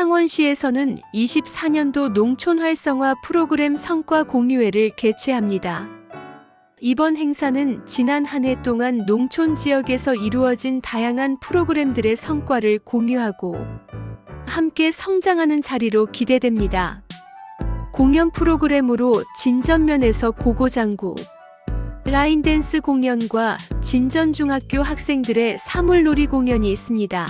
창원시에서는 24년도 농촌 활성화 프로그램 성과 공유회를 개최합니다. 이번 행사는 지난 한 해 동안 농촌 지역에서 이루어진 다양한 프로그램들의 성과를 공유하고 함께 성장하는 자리로 기대됩니다. 공연 프로그램으로 진전면에서 고고장구, 라인댄스 공연과 진전중학교 학생들의 사물놀이 공연이 있습니다.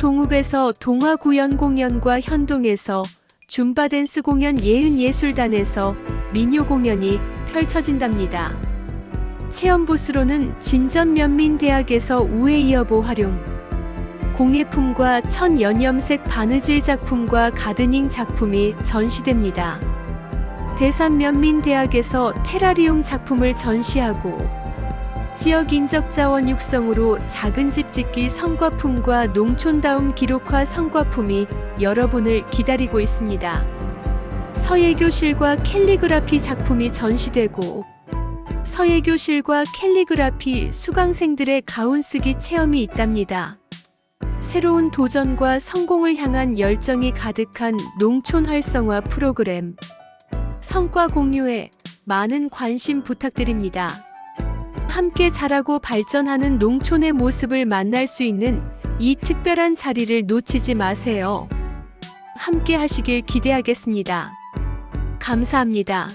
동읍에서 동화 구연 공연과 현동에서 줌바 댄스 공연 예은예술단에서 민요 공연이 펼쳐진답니다. 체험 부스로는 진전면민대학에서 우회 이어보 활용, 공예품과 천 연염색 바느질 작품과 가드닝 작품이 전시됩니다. 대산면민대학에서 테라리움 작품을 전시하고 지역 인적 자원 육성으로 작은 집 짓기 성과품과 농촌다움 기록화 성과품이 여러분을 기다리고 있습니다. 서예교실과 캘리그라피 작품이 전시되고 서예교실과 캘리그라피 수강생들의 가운쓰기 체험이 있답니다. 새로운 도전과 성공을 향한 열정이 가득한 농촌 활성화 프로그램 성과 공유에 많은 관심 부탁드립니다. 함께 자라고 발전하는 농촌의 모습을 만날 수 있는 이 특별한 자리를 놓치지 마세요. 함께 하시길 기대하겠습니다. 감사합니다.